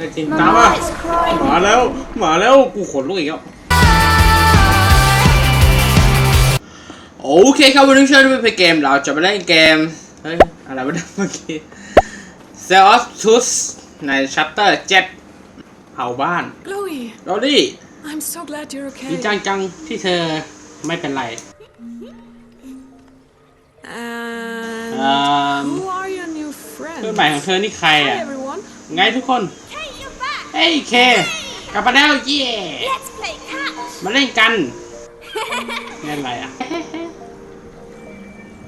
ได้จริงตามมา Mama, it's crying. มาแล้วมาแล้วกูขนลุกอีกแล้วโอเคครับวันนี้เชิญไปเพลย์เกมเราจะมาเล่นเกม เฮ้ย อะไรวะเนี่ยเมื่อกี้ Cell of Truth ในชัปเตอร์7เผาบ้าน Chloe, เราดิ I'm so glad you're ดี okay. จังจังที่เธอไม่เป็นไร And อ่า who are your new เพื่อน friends? ใหม่ของเธอนี่ใคร Hi อะ everyone. ไงทุกคน Hey, you're back. เฮ้ยเค กลับมาแล้วเย่ Let's play catch. มาเล่นกันเล่นอะไรอะ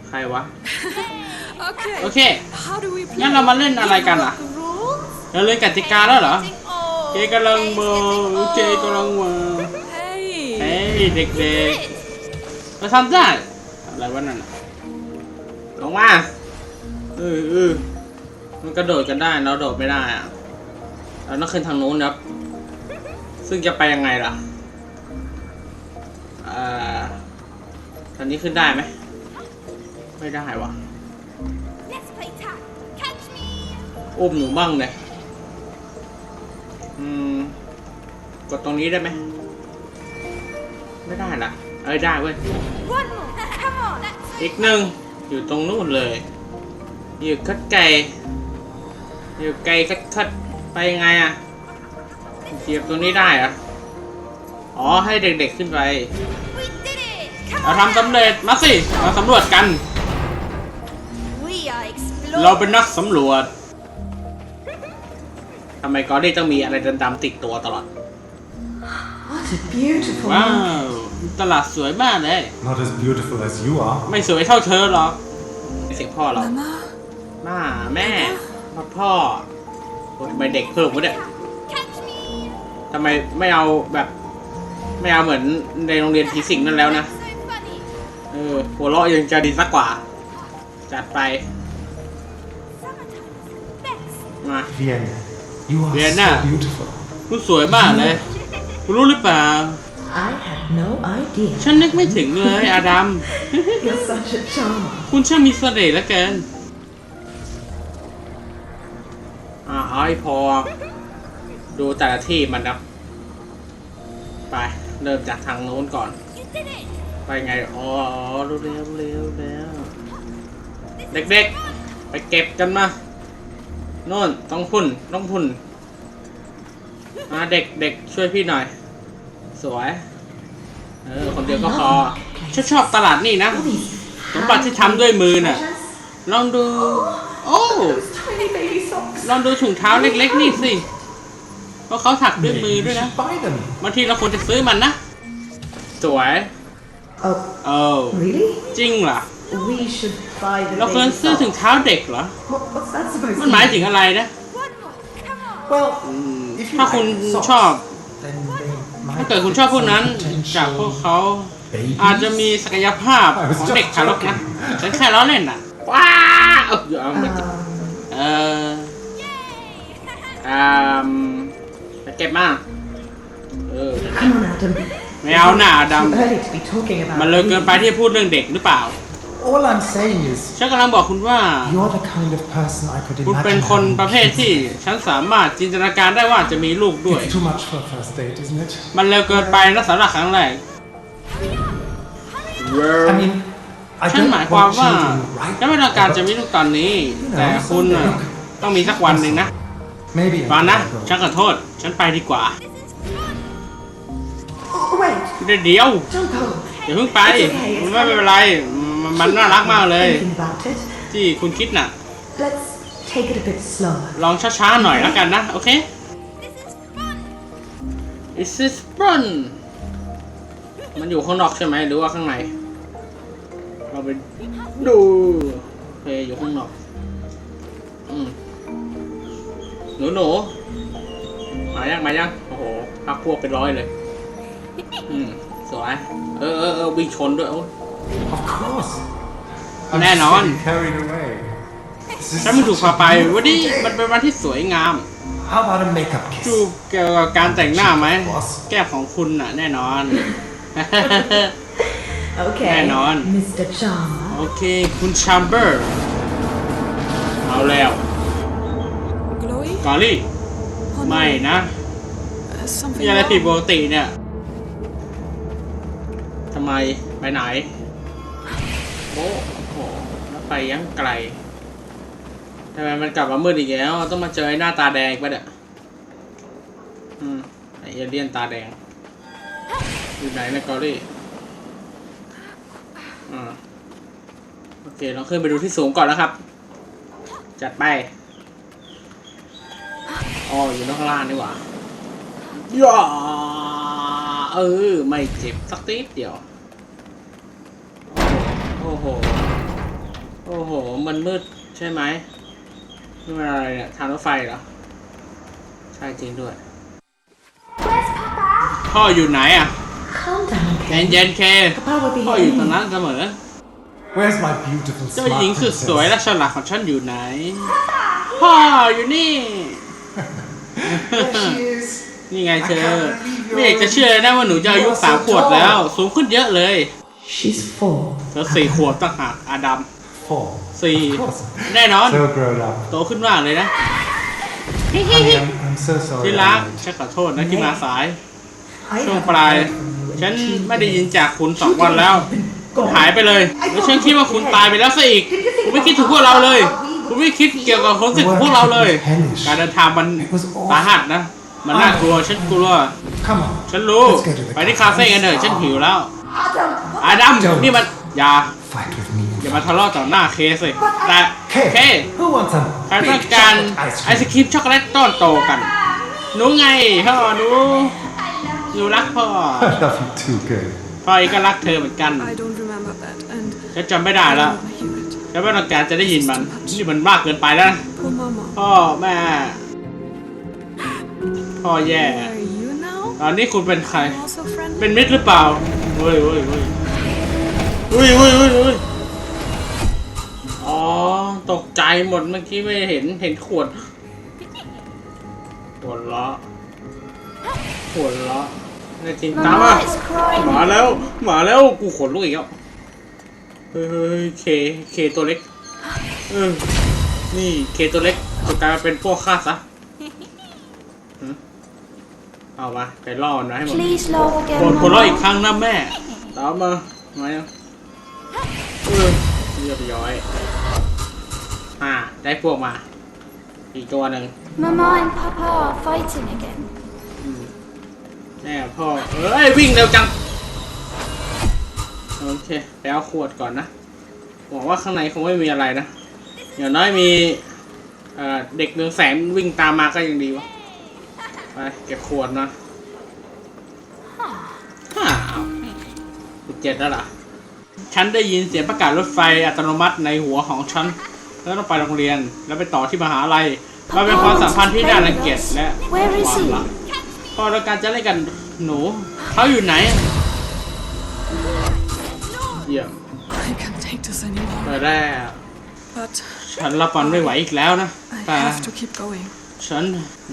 ใครวะ Okay. โอเค How do we play? งั้นเรามาเล่นอะไรกันอะ The rules? เราเล่นกติกาแล้วเหรอ Oh, เจกำลังมา oh. เจกำลังมา Hey. เฮ้ยเด็กๆเราทำได้อะไรวะนั่นน่ะลงมาเออเออมันกระโดดกันได้เราโดดไม่ได้อะ เราต้องขึ้นทางนู้นครับ ซึ่งจะไปยังไงล่ะเอ่อทางนี้ขึ้นได้ไหม ไม่ได้วะ Let's play tag. Catch me. อุ้มหนูบ้างเลยอืม กดตรงนี้ได้ไหม ไม่ได้ละเอ้ยได้เว้ย One more. Come on. Let's อีกหนึ่งอยู่ตรงนู้นเลย อยู่คัดไก่อยู่ไกลคัดคัด ไปยังไงอะเหยียบตรงนี้ได้เหรอะอ๋อให้เด็กๆขึ้นไป We did it. Come เรา on. ทำสำเร็จมาสิ มาสำรวจกัน We are exploring. เราเป็นนักสำรวจทำไมกอรี่ต้องมีอะไรดำๆติดตัวตลอด What a beautiful ว้า monkey. วตลาดสวยมากเลย Not as beautiful as you are. ไม่สวยเท่าเธอหรอกเสียงพ่อเรา Mama. ม่าแม่พ่อพ่ อโอ้ยทำไมเด็กเพิ่มวะเนี่ย Catch me. ทำไมไม่เอาแบบ ไม่เอาเหมือนในโรงเรียนผีสิงนั่นแล้วนะ So funny. เออหัวเราะยังจะดีสักกว่า จัดไป Summertime's best. มา Vienna, you are Vienna. so beautiful. คุณสวยมากเลย คุณรู้หรือเปล่า I had no idea. ฉันนึกไม่ถึงเลยอาดัม You're such a charmer. คุณช่างมีเสน่ห์เหลือเกิน อ่าเอาให้พอ ดูแต่ละที่มันนะไป เริ่มจากทางโน้นก่อน You did it. ไปไง อ๋อเร็วเร็วเร็วเร็วเด็กๆ ไปเก็บกันมาโน่นต้องพุ่น ต้องพุ่น มาเด็กเด็กช่วยพี่หน่อย สวย เออ คนเดียวก็พอฉันชอบตลาดนี่นะสมบัติที่ทำด้วยมือน่ะ ลองดู โอ้ Tiny baby socks. ลองดูถุงเท้าเล็กๆนี่สิ เพราะเขาถักด้วยมือ Maybe ด้วย you นะ should buy them. บางทีเราควรจะซื้อมันนะ สวย Oh, เออ really? จริงเหรอ We should buy the เราควร baby ซื้อถุง socks. เท้าเด็กเหรอ What, what's that supposed มัน to หมาย mean? ถึงอะไรนะ One more. Come on. Well, อืม if you ถ้าคุณ like socks, ชอบ then they might ถ้าเกิดคุณชอบพวกนั้น potential จากพวกเขา babies. อาจจะมีศักยภาพ I was ของ just เด็กทารกนะ joking. ฉันแค่ล้อเล่นน่ะว้าวเอาเอาไม่ Um, เออ อ่าไปเก็บมาเออ come on, Adam. ไม่เอาหน้าด Too early to be talking ำ about มันเลยเกินไปที่จะพูดเรื่องเด็กหรือเปล่า All I'm saying is, ฉันกำลังบอกคุณว่า you're the kind of person I could คุณเป็น imagine คน having ประเภท kids ที่ with. ฉันสามารถจินตนาการได้ว่าจะมีลูกด้วย It's too much for a first date, isn't it? มันเร็วเกินไปนะสำหรับครั้งแรก I mean, I ฉัน don't หมายความ want ว่า children right ฉันไม่ต้องการ now, จะมี but ลูกตอนนี้ แต่คุณน่ะต้องมีสักวันหนึ่งนะ maybe I ฟังนะ will go. ฉันขอโทษ ฉันไปดีกว่า Oh, wait. เดี๋ยวเดี๋ยว Don't go. อย่าเพิ่งไปมันไม่เป็นไร มันมันน่ารักมากเลย Thinking about it. ที่คุณคิดน่ะ Let's take it a bit slower. ลองช้าๆหน่อยแล้วกันนะ โอเค This is fun. Is this fun มันอยู่ข้างนอกใช่ไหมหรือว่าข้างใน เราไปดูโอเคอยู่ข้างนอก อืมห นูหนูมายังมายังโอ้โหพักพวกเป็นร้อยเลย อืมสวยเออเออเออวิ่งชนด้วยโอ้ย Of course. I'm แน่นอน so carried away. This is ฉันไม่ถูก such พา a ไป beautiful วันนี้ day. มันเป็นวันที่สวยงาม How about a makeup kiss? จูบเกี่ยวกับการแต่งหน้าไหม Boss. แก้มของคุณน่ะ แน่นอน Okay. Hang on. Mr. Charmer. โอเค คุณชัมเบอร์ เอาแล้ว Chloe? กอรี่ Oh ไม่นะ Uh, something มีอะไรผิดป wrong. กติเนี่ยทำไมไปไหนโอ้โหแล้วไปยังไกลทำไมมันกลับมามืดอีกแล้ว ต้องมาเจอไอ้หน้าตาแดงอีกปะเนี่ยอืมไอเอเลี่ยนตาแดง อยู่ไหนเนะกอรี่อ่าโอเคเราขึ้นไปดูที่สูงก่อนแล้วครับ จัดไป อ๋ออยู่ข้างล่างดีกว่าย่าเออ ไม่เจ็บสักนิดเดียว โอ้โห โอ้โห มันมืดใช่ไหมนี่มันอะไรเนี่ย ทางรถไฟเหรอ ใช่จริงด้วย พ่ออยู่ไหนอะ Calm down, เย็นเย็นๆเค Papa will be พ่อ here อยู่ any ตรง minute. นั้นเสมอ Where's my beautiful เจ้า smart หญิงสุด princess? สวยและฉลาดของฉันอยู่ไหน พ่ออยู่นี่ There she is. นี่ไงเธอ ไม่อยากจะเชื่อเลยนะว่าหนูจะอายุสามขวบแล้ว สูงขึ้นเยอะเลย She's four. เธอสี่ขวบต่างหากอาดัม Four. สี่ Of course. แน่นอน So grown up. โตขึ้นมากเลยนะ Honey, I'm, I'm so sorry. ที่รัก I'm late. ฉันขอโทษนะที่มาสาย I ช่วง haven't ปลาย heard from you in ฉัน two ไม่ได้ยิน years. จากคุณสองวันแล้ว Gone. หายไปเลย แล้วฉันคิดว่าคุณตายไปแล้วซะอีกคุณไม่คิดถึงพวกเราเลย คุณไม่คิดเกี่ยวกับความรู้สึกของพวกเราเลย การเดินทางมันสาหัสนะ มันน่ากลัวฉันกลัว Come on. ฉันรู้ Let's go to the ไปที่คาเฟ่กันเถอะ ฉันหิวแล้ว Adam, อาดัมนี่มันอย่า Fight with me. อย่ามาทะเลาะต่อหน้าเคสิแต่ Kay, เค who wants some ใคร big ต้องการ chocolate ไอ ice ศ cream? ครีมช็อกโกแลตต้อนโตกัน หนูไงพ่อหนูหนูรักพ่อ I love you too, girl. พ่อเองก็รักเธอเหมือนกัน I don't remember that, and ฉันจำไม่ได้ I แล้ว don't wanna hear it. ฉันไม่ต้องการจะได้ยินมันนี่มันมากเกินไปแล้วนะ Poor Mama. พ่อแม่ พ่อแย่ Where are you now? ตอนนี้คุณเป็นใคร Also friendly? เป็นมิตรหรือเปล่าเฮ้ยเฮ้ยเฮ้ยเฮ้ยเฮ้ยเฮ้ยเฮ้ยอ๋อ ตกใจหมดเมื่อกี้ไม่เห็นเห็นขวดขวดละขวดละในจริงตามมา Mama is crying. มาแล้วมาแล้วกูขนลุกอีกแล้ว เฮ้ยเฮ้ยเคเคตัวเล็กเออนี่เคตัวเล็กจะกลายมาเป็นพวกข้าซะหึเอามาไปล่อมันนะให้หมด Please laugh ก again, ดหัวเราะอีก Mama. ครั้งนะแม่ ตามมามายังเออเรียบร้อยอ่าได้พวกมา อีกตัวหนึ่ง Mama and Papa are fighting again. แม่พ่อ เอ้ย วิ่งเร็วจัง โอเคไปเอาขวดก่อนนะหวังว่าข้างในคงไม่มีอะไรนะอย่างน้อยมีเอ่อเด็กเรืองแสงวิ่งตามมาก็ยังดีวะไปเก็บขวดนะฮ่าเอาสิบเจ็ดแล้วล่ะ ฉันได้ยินเสียงประกาศรถไฟอัตโนมัติในหัวของฉัน แล้วต้องไปโรงเรียนแล้วไปต่อที่มหาลัยมันเป็นความสัมพันธ์ที่น่ารังเกียจและ Where is ความ he? รักพอเราการจะเล่นกันหนูเขาอยู่ไหนเยี่ยม I can't take this anymore. เปิดได้ว But ฉันรับมันไม่ไหวอีกแล้วนะ I แต่ have to keep going. ฉัน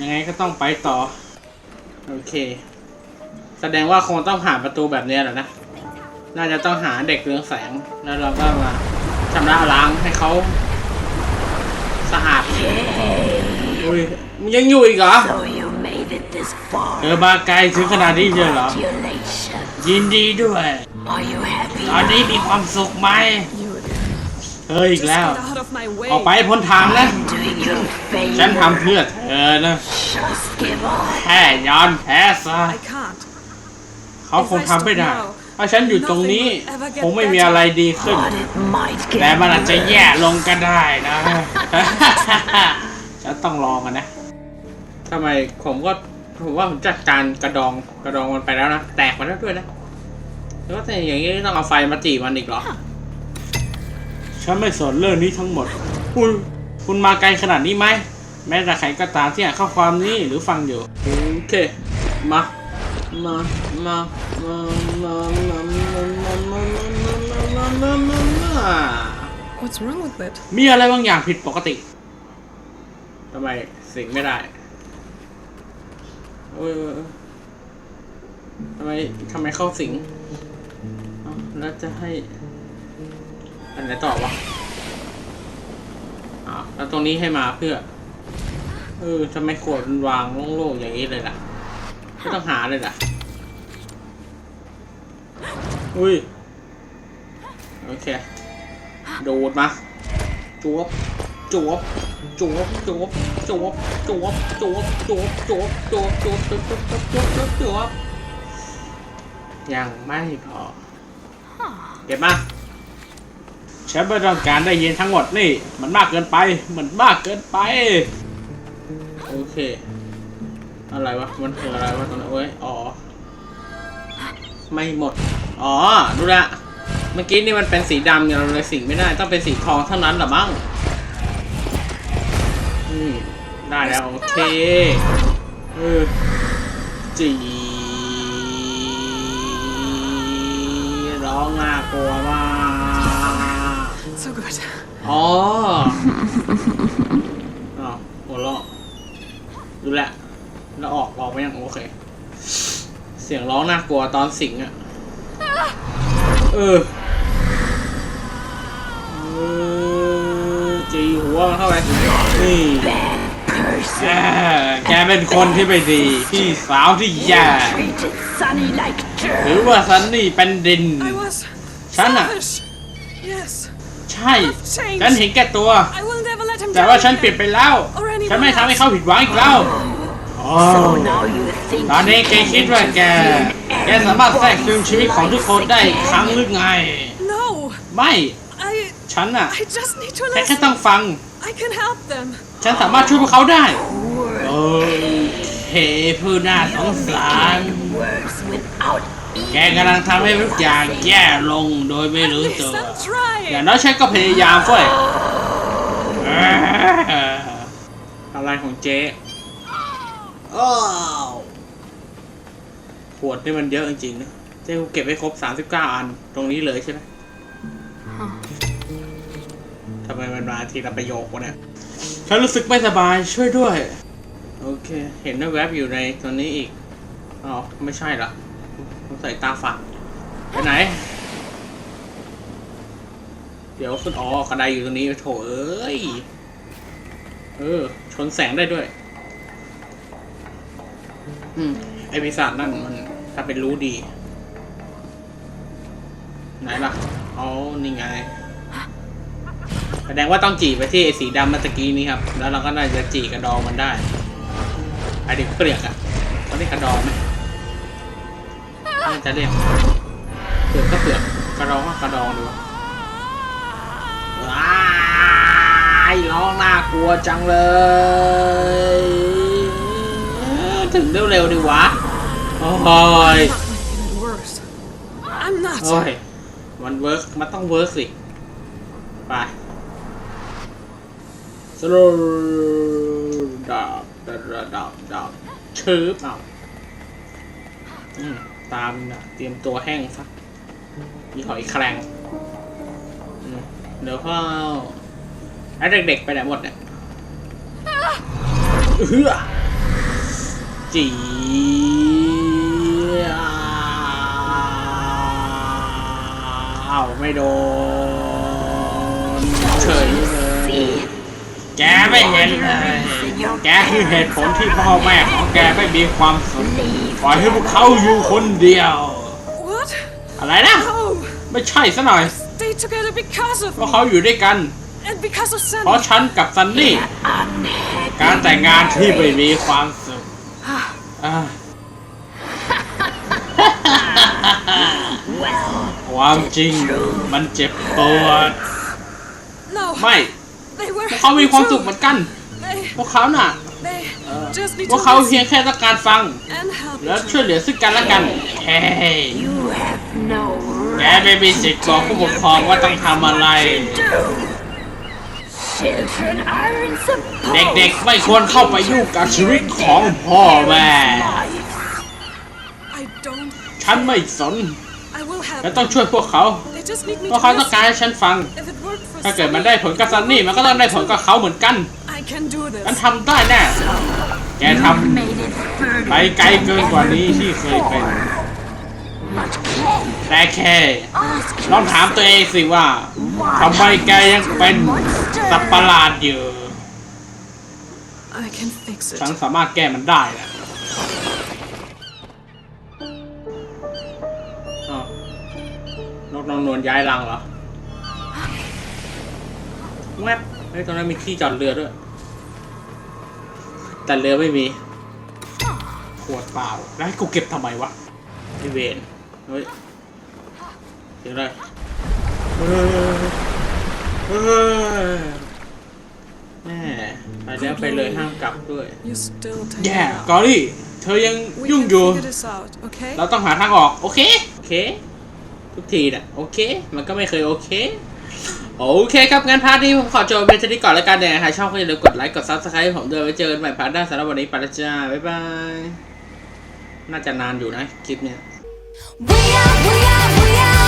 ยังไงก็ต้องไปต่อ โอเค แสดงว่าคงต้องผ่านประตูแบบเนี้ยแหละนะ น่าจะต้องหาเด็กเรืองแสง แล้วเราก็มาชำระล้างให้เขาสะอาดอุ้ยมันยังอยู่อีกเหรอ So you made it this far. เออมาไกลถึงขนาดนี้เลยเหรอ Congratulations. ยินดีด้วย Are you happy? ตอนนี้มีความสุขไหม You again. เอออีก Just แล้ว get out of my way. ออกไปให้พ้นทางนะ I'm doing you a ฉัน favor. ทำเพื่อเธอนะ Just give up. แค่ยอนแพ้ซะ I can't. เขาคงทำไม่ได้ ถ้าฉันอยู่ตรงนี้ คงไม่มีอะไรดีขึ้น But it might แต่ get มันอาจจะ worse. แย่ลงก็ได้นะฉันต้องลองกันนะทำไมผมก็ผมว่าผมจัดการกระดองกระดองมันไปแล้วนะ แตกไปแล้วด้วยนะแล้ว ก็แต่อย่างนี้ต้องเอาไฟมาจีบมันอีกเหรอ ฉันไม่สนเรื่องนี้ทั้งหมด คุณคุณมาไกลขนาดนี้ไหม แม้แต่ใครก็ตามที่อ่านข้อความนี้หรือฟังอยู่ โอเค มา มา มา มา มา มา มา มา มา มา มา มามา What's wrong with it? มีอะไรบางอย่างผิดปกติ ทำไมสิงไม่ได้โอ้ยโอ้ยโอ้ยทำไมทำไมเข้าสิงเอ้า แล้วจะให้ อันไหนต่อวะอ้าแล้วตรงนี้ให้มาเพื่อ เออทำไมขวดวางโล่งๆอย่างนี้เลยล่ะ ไม่ต้องหาเลยล่ะ อุ้ย โอเคดูดมาจวบจวบจวบจวบจวบจวบจวบจวบจวบจวบจวบจวบจวบจวบจวบจวบจวบยังไม่พอ เก็บมาฉันไม่ต้องการได้ยินทั้งหมดนี่ มันมากเกินไป มันมากเกินไป โอเค อะไรวะ มันคืออะไรวะตรงนั้นเว้ย อ๋อ ไม่หมด อ๋อรู้ละ เมื่อกี้นี่มันเป็นสีดำเนี่ยเราเลยสิ่งไม่ได้ ต้องเป็นสีทองเท่านั้นหรอมั้งอืมได้แล้ว โอเค เออจีร้องน่า กลัวมาก So good. อ๋ออ้าวหัวเราะดูแลวแล้วออกออกไปยังโอเค เสียงร้องน่ากลัวตอนสิงอะเออเออจีหัวมันเข้าไปนี่ Person แกแกเป็นคนที่ไม่ดี พี่สาวที่แย่ treated Sunny like หรื dirt. อว่าซันนี่เป็นดิน I was Sana. selfish. Yes. ใช่ ฉันเห็นแก่ตัว I will never let him แต่ down ว่าฉัน again. เปลี่ยนไปแล้ว ฉันไม่ทำให้เขาผิดหวังอีกแล้วอ๋อ So now you think ตอนนี้แกคิดว่าแก แกสามารถแทรกซึมชีวิตของทุกคนได้อีกครั้งหรือไง No. ไม่ I ฉันน่ะ I just need to แค่แค่ listen. ต้องฟัง I can help them. ฉันสามารถช่วยพวกเขาได้ โอเคผู้น่าสงสาร works without แกกำลังทำให้ทุกอย่างแย่ลงโดยไม่รู้ At ตัว least I'm trying. อย่างน้อยฉันก็พยายามเฟ้ยเอ้ออะไรของเจ๊อ้าวขวดนี่มันเยอะจริงๆนะเจ๊กูเก็บไว้ครบ 39 อัน ตรงนี้เลยใช่ไหมทำไมมันมาทีละประโยควะเนี่ย ฉันรู้สึกไม่สบายช่วยด้วย โอเค เห็นแวบๆอยู่ในตัวนี้อีกอ๋อไม่ใช่ละต้อง ใส่ตาฝาดไปไหน เดี๋ยวขึ้นอ๋อกระไดอยู่ตรงนี้โถเอ้ย เออ ชนแสงได้ด้วย อืม ไอปีศาจนั่นมัน ถ้าเป็นรู้ดี ไหนล่ะอ๋อนี่ไงแสดงว่าต้องจีบไปที่ไอ้สีดำเมื่อตะกี้นี้ครับ แล้วเราก็น่าจะจีกระดองมันได้ไอเด็กเปลือกอะเขาเรียกกระดองไหม น่าจะเรียกเปลือกก็เปลือกกระดองก็กระดองดีกว่าว้าร้องน่ากลัวจังเลย ถึงเร็วๆดิวะ โอ้ย โอ้ย มันเวิร์กมันต้องเวิร์กสิ ไปสโลดาบดาบดาบดาบชืบเอาอืม ตามนะเตรียมตัวแห้งสักมีหอยแครงเดี๋ยวเข้าไอ้เด็กๆไปไหนหมดเนี่ยเอื้อจีอ้าวไม่โดนเฉยเลยแกไม่เห็นเลยแกคือเหตุผลที่พ่อแม่ข แกไม่มีความสุขปล่อยให้พวกเขาอยู่คนเดียว What? อะไรนะ Oh, ไม่ใช่ซะหน่อย stay together because of เพราะ me เขาอยู่ด้วยกัน and because of เพราะ Sunny. ฉันกับซันนี่ การแต่งงานที่ไม่มีความสุขอะความจริงมันเจ็บปวด No, ไม่ they were เขามี happy ความสุข too. เหมือนกัน They, พวกเขาน่ะ they just need พวก to เขาเพียง listen แค่ต้องการฟัง and help และ each ช่วยเหลือซึ่งกันและกันเฮ้ย You have no แก right ไม่มีสิทธิ์บอกผู้ปกครองว่าต้องทำอะไร to do. Children aren't supposed เด็กๆไม่ควรเข้าไปยุ่งกับชีวิตของพ่อแม่ life. I don't. ฉันไม่สน I will help. และต้องช่วยพวกเขา They just need me เพราะ to เขาต้องการ listen. ให้ฉันฟัง If it worked for ถ้าเกิดมัน Sunny, ได้ผลกับซันนี่มันก็ต้องได้ผลกับเขาเหมือนกัน I can do ฉัน this. ทำได้แน่ แกทำไปไกลเกินกว่านี้ที่เคยเป็น แต่แค่ลองถามตัวเองสิว่าทำไมแกยังเป็นสัตว์ประหลาดอยู่ฉันสามารถแก้มันได้แหละอ้าวนกนางนวลย้ายรังเหรอแวบเฮ้ยตรงนั้นมีที่จอดเรือด้วย แต่เรือไม่มีขวดเปล่า แล้วให้กูเก็บทำไมวะไอเวนเฮ้ยเดี๋ยวเลยเฮ้ยเฮ้ยแม่ไปแล้วไปเลยห้ามกลับด้วย You still take แย่ it out. กอรี่เธอยัง We ยุ่ง can อยู่ figure this out, okay? เราต้องหาทางออก โอเค โอเค ทุกทีน่ะ โอเค มันก็ไม่เคยโอเค โอเคครับงั้นพาร์ทนี้ผมขอจบเป็นชนิดก่อนแล้วกันเนี่ยใครชอบก็อย่าลืมกดไลค์กดซับสไครต์ผมด้วยไว้เจอกันใหม่พาร์ทหน้าสำหรับวันนี้ไปและจ้าบ๊ายบายน่าจะนานอยู่นะคลิปเนี้ย We are, we are,